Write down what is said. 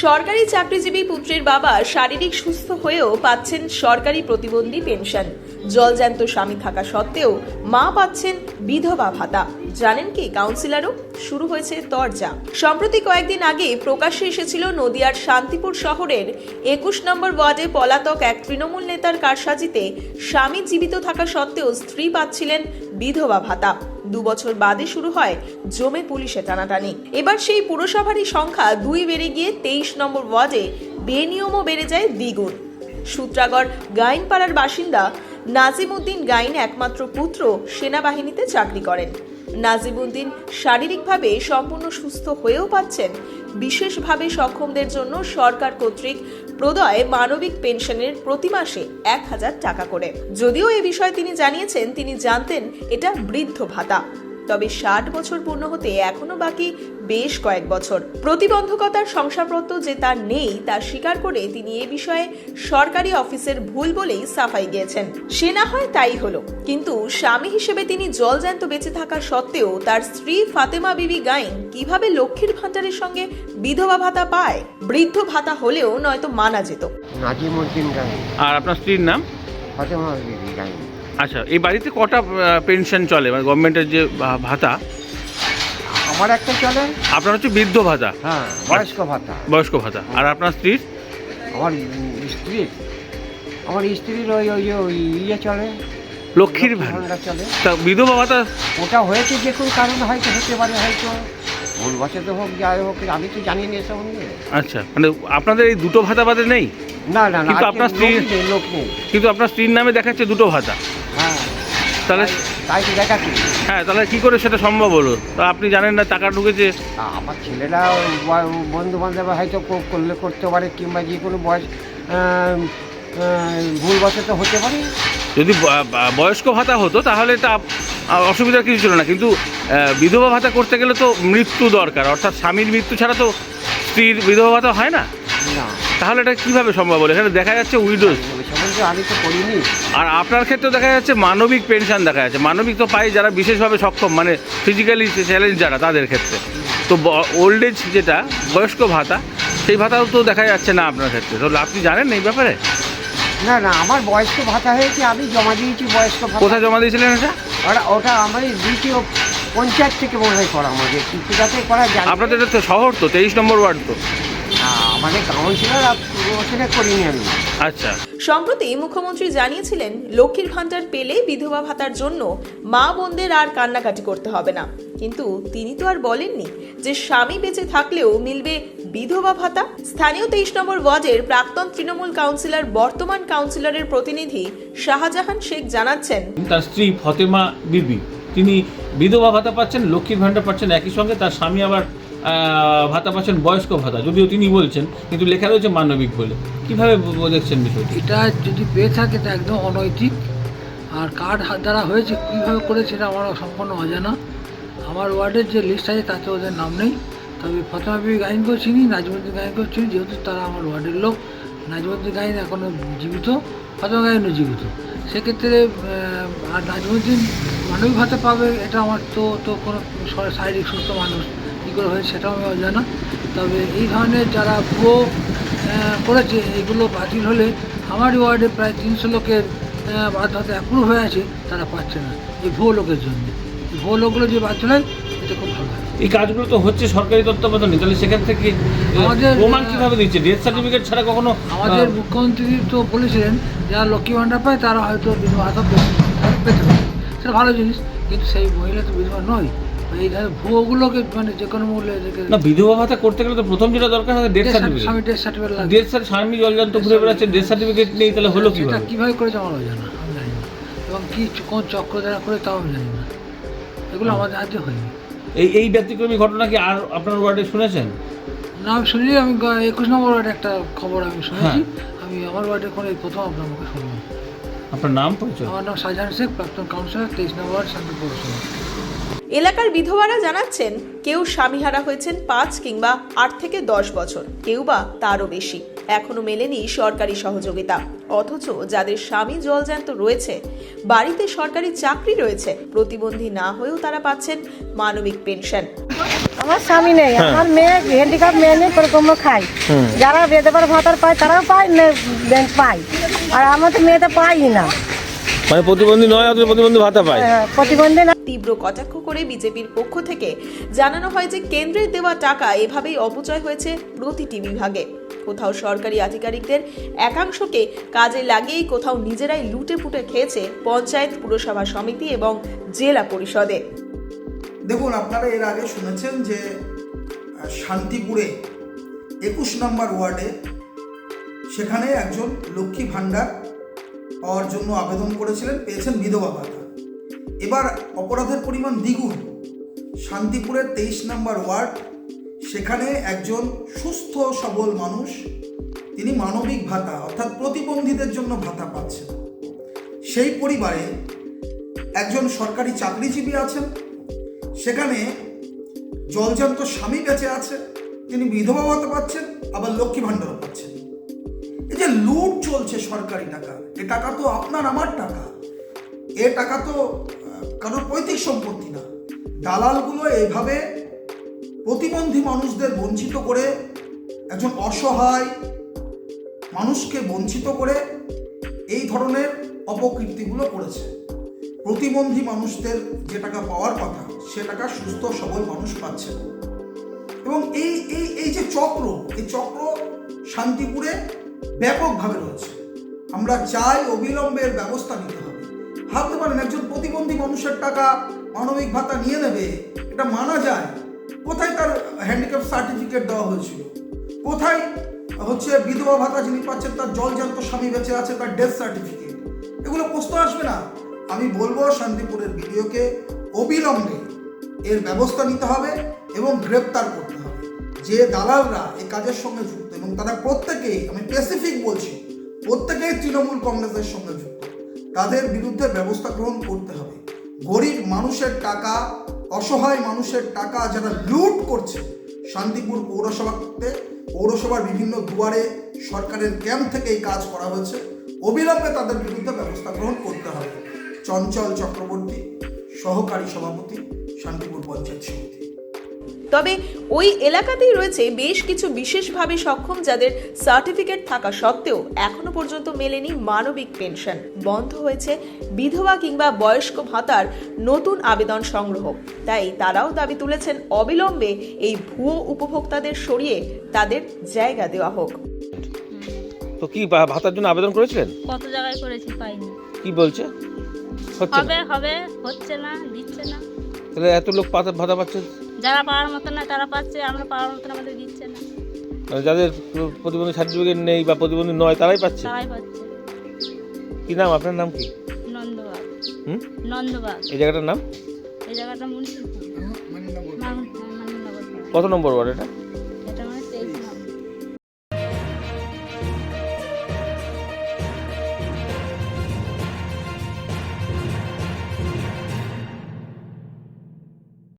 সরকারি চাকরিজীবী পুত্রের বাবা শারীরিক সুস্থ হয়েও পাচ্ছেন সরকারি প্রতিবন্ধী পেনশন। জলজ্যান্ত স্বামী থাকা সত্ত্বেও মা পাচ্ছেন বিধবা ভাতা। জানেন কি কাউন্সিলরও শুরু হয়েছে তরজা। সম্প্রতি কয়েকদিন আগে প্রকাশ্যে এসেছিল নদিয়ার শান্তিপুর শহরের একুশ নম্বর ওয়ার্ডে পলাতক এক তৃণমূল নেতার কারসাজিতে স্বামী জীবিত থাকা সত্ত্বেও স্ত্রী পাচ্ছিলেন বিধবা ভাতা। দু বছর বাদে শুরু হয় জমে পুলিশে টানাটানি। এবার সেই পুরসভারই সংখ্যা দুই বেড়ে গিয়ে তেইশ নম্বর ওয়ার্ডে বেনিয়মও বেড়ে যায় দ্বিগুণ। সূত্রাগড় গাইনপাড়ার বাসিন্দা নাজিমুদ্দিন গাইন একমাত্র পুত্র সেনাবাহিনীতে চাকরি করেন। নাজিমুদ্দিন শারীরিকভাবে সম্পূর্ণ সুস্থ হয়েও পাচ্ছেন। বিশেষভাবে সক্ষমদের জন্য সরকার কর্তৃক প্রদয় মানবিক পেনশনের প্রতি মাসে এক হাজার টাকা করে। যদিও এ বিষয়ে তিনি জানিয়েছেন, তিনি জানতেন এটা বৃদ্ধ ভাতা। তবে ষাট বছর পূর্ণ হতে এখনও বাকি বেশ কয়েক বছর। প্রতিবন্ধকতার শংসাপত্র যে তার নেই তা স্বীকার করে তিনি এ বিষয়ে সরকারি অফিসের ভুল বলেই সাফাই গিয়েছেন। সে না হয় তাই হলো। কিন্তু স্বামী হিসেবে তিনি জলজ্যান্ত বেঁচে থাকা সত্ত্বেও তার স্ত্রী ফাতেমা বিবি গাইন কীভাবে লক্ষ্মীর ভাণ্ডারের সঙ্গে বিধবা ভাতা পায় বৃদ্ধ ভাতা হলেও নয়তো মানা যেত। আর আপনার স্ত্রীর নাম? ফাতেমা বিবি গাইন। আচ্ছা এই বাড়িতে কটা পেনশন চলে? মানে গভর্নমেন্টের যে ভাতা? আমার একটা চলে। আপনার হচ্ছে বৃদ্ধ ভাতা? হ্যাঁ বয়স্ক ভাতা। বয়স্ক ভাতা। আর আপনার স্ত্রীর? আমার স্ত্রীর আমার স্ত্রীর ওই ওই ওই ইয়ে চলে। লক্ষ্মীর ভাতা। ভাণ্ডার চলে। তা বিধবা ভাতা? ওটা হয়েছে যে কোনো কারণে হয়তো হতে পারে হয়তো। ভুল বছর হোক যাই হোক আমি তো জানি না এসব নিয়ে। আচ্ছা মানে আপনাদের এই দুটো ভাতা বাদে নেই? না না না কিন্তু আপনার স্ত্রী- নেই। কিন্তু আপনার স্ত্রীর নামে দেখাচ্ছে দুটো ভাতা। তাহলে তাই তো দেখাচ্ছি। হ্যাঁ তাহলে কি করে সেটা সম্ভব হলো? তা আপনি জানেন না টাকা ঢুকেছে। আমার ছেলেরা বন্ধু বান্ধব হয়তো করলে করতে পারে কিংবা যে কোনো বয়স ভুল তো হতে পারে। যদি বয়স্ক ভাতা হতো তাহলে এটা অসুবিধার কিছু ছিল না। কিন্তু বিধবা ভাতা করতে গেলে তো মৃত্যু দরকার। অর্থাৎ স্বামীর মৃত্যু ছাড়া তো স্ত্রীর বিধবা ভাতা হয় না। তাহলে এটা কীভাবে সম্ভব হলো? এখানে দেখা যাচ্ছে উইডোজ। আমি তো করিনি। আর আপনার ক্ষেত্রে দেখা যাচ্ছে মানবিক পেনশন দেখা যাচ্ছে। মানবিক তো পাই যারা বিশেষভাবে সক্ষম মানে ফিজিক্যালি চ্যালেঞ্জ যারা তাদের ক্ষেত্রে। তো ওল্ড এজ যেটা বয়স্ক ভাতা সেই ভাতাও তো দেখা যাচ্ছে না আপনার ক্ষেত্রে। তো আপনি জানেন এই ব্যাপারে? না না আমার বয়স্ক ভাতা হয়েছে আমি জমা দিয়েছি বয়স্ক ভাতা। কোথায় জমা দিয়েছিলেন এটা? ওটা ওটা আমার দ্বিতীয় পঞ্চায়েত থেকে মনে হয় করা আমাদের। কিছুটাতে করা যায়। আপনাদের এটা তো শহর তো তেইশ নম্বর ওয়ার্ড তো। আমাদের কাউন্সিলর আর পুরো করিনি আমি। আচ্ছা। সম্প্রতি মুখ্যমন্ত্রী জানিয়েছিলেন লক্ষ্মীর ভান্ডার পেলে বিধবা ভাতার জন্য মা বোনদের আর কান্নাকাটি করতে হবে না। কিন্তু তিনি তো আর বলেননি যে স্বামী বেঁচে থাকলেও মিলবে বিধবা ভাতা। স্থানীয় তেইশ নম্বর ওয়ার্ডের প্রাক্তন তৃণমূল কাউন্সিলর বর্তমান কাউন্সিলরের প্রতিনিধি শাহজাহান শেখ জানাচ্ছেন তার স্ত্রী ফতেমা বিবি। তিনি বিধবা ভাতা পাচ্ছেন লক্ষ্মীর ভাণ্ডার পাচ্ছেন একই সঙ্গে তার স্বামী আবার ভাতা পাচ্ছেন বয়স্ক ভাতা, যদিও তিনি বলছেন, কিন্তু লেখা রয়েছে মানবিক বলে। কীভাবে দেখছেন বিষয়টি? এটা যদি পেয়ে থাকে তা একদম অনৈতিক। আর কার্ড হাত দ্বারা হয়েছে, কীভাবে করে সেটা আমার সম্পূর্ণ অজানা। আমার ওয়ার্ডের যে লিস্ট আছে, তাতে ওদের নাম নেই। তবে ফতেমা বিবি গাইনকেও চিনি, নাজমুদ্দিন গাইনকেও চিনি, যেহেতু তারা আমার ওয়ার্ডের লোক। নাজমুদ্দিন গাইন এখনও জীবিত ফতেমা গাইনও জীবিত। সেক্ষেত্রে আর নাজমুদ্দিন মানবিক ভাতা পাবে, এটা আমার তো তো কোনো শারীরিক সুস্থ মানুষ করে হয়েছে সেটাও অজানা তবে এই ধরনের যারা ভুয়ো করেছে এগুলো বাতিল হলে আমার ওয়ার্ডে প্রায় তিনশো লোকের বাধ্যতা অ্যাপ্রুভ হয়ে আছে তারা পাচ্ছে না। এই ভুয়ো লোকের জন্য। ভুয়ো লোকগুলো যে বাতিল হয় এটা খুব ভালো। এই কাজগুলো তো হচ্ছে সরকারি তত্ত্বাবধানে। তাহলে সেখান থেকে আমাদের, প্রমাণ কীভাবে দিচ্ছে? ডেথ সার্টিফিকেট ছাড়া কখনো আমাদের মুখ্যমন্ত্রী তো বলেছিলেন যারা লক্ষ্মী ভাণ্ডার পায় তারা হয়তো বিধবা পেতে পেতে পারে সেটা ভালো জিনিস কিন্তু সেই মহিলা তো বিধবা নয়। এই ভুয়োগুলোকে মানে যে কোনো মূল্যে না বিধবা ভাতা করতে গেলে তো প্রথম যেটা দরকার হয় ডেথ সার্টিফিকেট স্বামী ডেথ সার্টিফিকেট লাগে ডেথ সার্টিফিকেট স্বামী জলজান্ত ঘুরে বেড়াচ্ছে ডেথ সার্টিফিকেট নেই তাহলে হলো কীভাবে? জানি? না। এবং কী কোন চক্র দ্বারা করে তাও আমি জানি না। এগুলো আমাদের হয়নি। এই এই ব্যতিক্রমী ঘটনা কি আর আপনার ওয়ার্ডে শুনেছেন? না আমি শুনিনি। আমি একুশ নম্বর ওয়ার্ডে একটা খবর আমি শুনেছি। হ্যাঁ। আমি আমার ওয়ার্ডে কোনো এই প্রথম আপনার মুখে শুনলাম আপনার নাম পরিচয়? আমার নাম শাহজাহান শেখ প্রাক্তন কাউন্সিলর তেইশ নম্বর ওয়ার্ড শান্তি পৌরসভা। এলাকার বিধবারা জানাচ্ছেন কেউ স্বামীহারা হয়েছেন পাঁচ কিংবা আট থেকে দশ বছর কেউ বা তারও বেশি। এখনও মেলেনি সরকারি সহযোগিতা। অথচ যাদের স্বামী জলজ্যান্ত রয়েছে বাড়িতে সরকারি চাকরি রয়েছে প্রতিবন্ধী না হয়েও তারা পাচ্ছেন মানবিক পেনশন। আমার স্বামী নেই হ্যাঁ। আমার মেয়ে হ্যান্ডিক্যাপ মেয়ে নেই কোনো খাই যারা বেদবার ভাতার পায় তারাও পায় ব্যাংক পায়। আর আমার তো মেয়ে তো পাই না। মানে প্রতিবন্ধী নয় অথচ প্রতিবন্ধী ভাতা পায়। প্রতিবন্ধী না তীব্র কটাক্ষ করে বিজেপির পক্ষ থেকে জানানো হয় যে কেন্দ্রের দেওয়া টাকা এভাবেই অপচয় হয়েছে প্রতিটি বিভাগে। কোথাও সরকারি আধিকারিকদের একাংশকে কাজে লাগিয়েই কোথাও নিজেরাই লুটে পুটে খেয়েছে পঞ্চায়েত পুরসভা সমিতি এবং জেলা পরিষদে। দেখুন আপনারা এর আগে শুনেছেন যে শান্তিপুরে একুশ নম্বর ওয়ার্ডে সেখানে একজন লক্ষ্মী ভাণ্ডার পাওয়ার জন্য আবেদন করেছিলেন, পেয়েছেন বিধবা ভাতা। এবার অপরাধের পরিমাণ দ্বিগুণ। শান্তিপুরের তেইশ নম্বর ওয়ার্ড, সেখানে একজন সুস্থ সবল মানুষ, তিনি মানবিক ভাতা, অর্থাৎ প্রতিবন্ধীদের জন্য ভাতা পাচ্ছেন। সেই পরিবারে একজন সরকারি চাকরিজীবী আছেন, সেখানে জলজান্ত স্বামী বেঁচে আছে, তিনি বিধবা ভাতা পাচ্ছেন, আবার লক্ষ্মী ভাণ্ডারও পাচ্ছেন। এই যে লুট চলছে সরকারি টাকা। এ টাকা তো আপনার, আমার টাকা। এ টাকা তো কারোর পৈতৃক সম্পত্তি না। দালালগুলো এইভাবে প্রতিবন্ধী মানুষদের বঞ্চিত করে, একজন অসহায় মানুষকে বঞ্চিত করে এই ধরনের অপকীর্তিগুলো করেছে। প্রতিবন্ধী মানুষদের যে টাকা পাওয়ার কথা, সে টাকা সুস্থ, সবল মানুষ পাচ্ছে। এবং এই এই এই যে চক্র, এই চক্র শান্তিপুরে ব্যাপকভাবে রয়েছে। আমরা চাই অবিলম্বের ব্যবস্থা নিতে হবে। ভাবতে পারেন, একজন প্রতিবন্ধী মানুষের টাকা মানবিক ভাতা নিয়ে নেবে, এটা মানা যায়। কোথায় তার হ্যান্ডিক্যাপ সার্টিফিকেট দেওয়া হয়েছিল? কোথায় হচ্ছে বিধবা ভাতা যিনি পাচ্ছেন, তার জলজান্ত স্বামী বেঁচে আছে, তার ডেথ সার্টিফিকেট এগুলো প্রশ্ন আসবে না। আমি বলব, শান্তিপুরের ভিডিওকে অবিলম্বে এর ব্যবস্থা নিতে হবে এবং গ্রেপ্তার করতে হবে। যে দালালরা এই কাজের সঙ্গে যুক্ত এবং তারা প্রত্যেকেই, আমি স্পেসিফিক বলছি, প্রত্যেকেই তৃণমূল কংগ্রেসের সঙ্গে যুক্ত। তাদের বিরুদ্ধে ব্যবস্থা গ্রহণ করতে হবে। গরিব মানুষের টাকা, অসহায় মানুষের টাকা যারা লুট করছে শান্তিপুর পৌরসভাতে, পৌরসভার বিভিন্ন দুয়ারে, সরকারের ক্যাম্প থেকে এই কাজ করা হয়েছে। অবিলম্বে তাদের বিরুদ্ধে ব্যবস্থা গ্রহণ করতে হবে। চঞ্চল চক্রবর্তী, সহকারী সভাপতি, শান্তিপুর পঞ্চায়েত সমিতি। তবে ওই এলাকাতেই রয়েছে বেশ কিছু বিশেষভাবে সক্ষম যাদের সার্টিফিকেট থাকা সত্ত্বেও এখনও পর্যন্ত মেলেনি মানবিক পেনশন। বন্ধ হয়েছে বিধবা কিংবা বয়স্ক ভাতার নতুন আবেদন সংগ্রহ। তাই তারাও দাবি তুলেছেন অবিলম্বে এই ভুয়ো উপভোক্তাদের সরিয়ে তাদের জায়গা দেওয়া হোক। তো কি ভাতার জন্য আবেদন করেছিলেন? কত জায়গায় করেছি পাইনি। কি বলছে? হচ্ছে হবে হবে হচ্ছে না দিচ্ছে না। তাহলে এত লোক পাতা ভাতা পাচ্ছে যারা পাওয়ার মতো না তারা পাচ্ছে আমরা পাওয়ার মতো আমাদের দিচ্ছে না। মানে যাদের প্রতিবন্ধী সার্টিফিকেট নেই বা প্রতিবন্ধী নয় তারাই পাচ্ছে? তারাই পাচ্ছে। কি নাম? আপনার নাম কি? নন্দবাগ। হুম? নন্দবাগ। এই জায়গাটার নাম? এই জায়গাটার নাম মানে নাম কত নম্বর ওয়ার্ড এটা?